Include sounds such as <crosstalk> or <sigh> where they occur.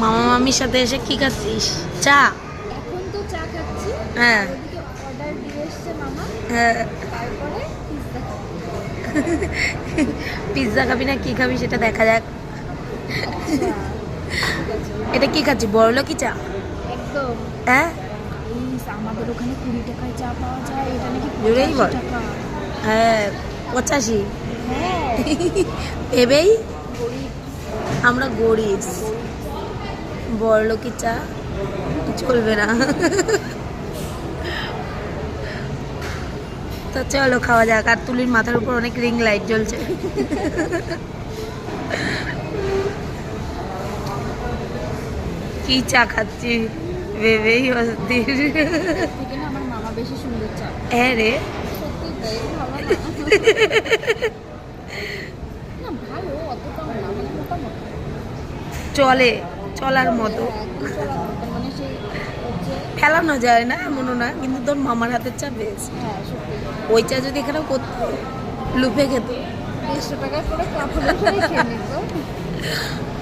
মামা মামির সাথে এসে কি খাচ্ছিস? চা? এখন তো চা খাচ্ছি। হ্যাঁ। অর্ডার দিয়ে এসছে মামা। হ্যাঁ। তারপরে পিৎজা <laughs> খাবি। না কি খাবি সেটা দেখা যাক। আচ্ছা। এটা কি খাচ্ছি বড়লো কি চা? একদম। হ্যাঁ? আমাদের ওখানে কুড়ি টাকায় চা পাওয়া যায়। এটা নাকি জোরেই বল। হ্যাঁ পঁচাশি। হ্যাঁ। <laughs> ভেবেই আমরা গরিব। বড়লো কি চা? চলবে না। তো চলো খাওয়া যাক আর তুলির মাথার উপর অনেক রিং লাইট জ্বলছে। কি চা খাচ্ছি? ভেবেই অস্থির। হ্যাঁ রে। মানে চলে। চলার মতো। ফেলানো যায় না এমনও না কিন্তু তোর মামার হাতের চা বেশ। হ্যাঁ ওই চা যদি এখানে করতো লুপে খেত। দেড়শো টাকা করে কাপ হলে খেয়ে নিত। <laughs>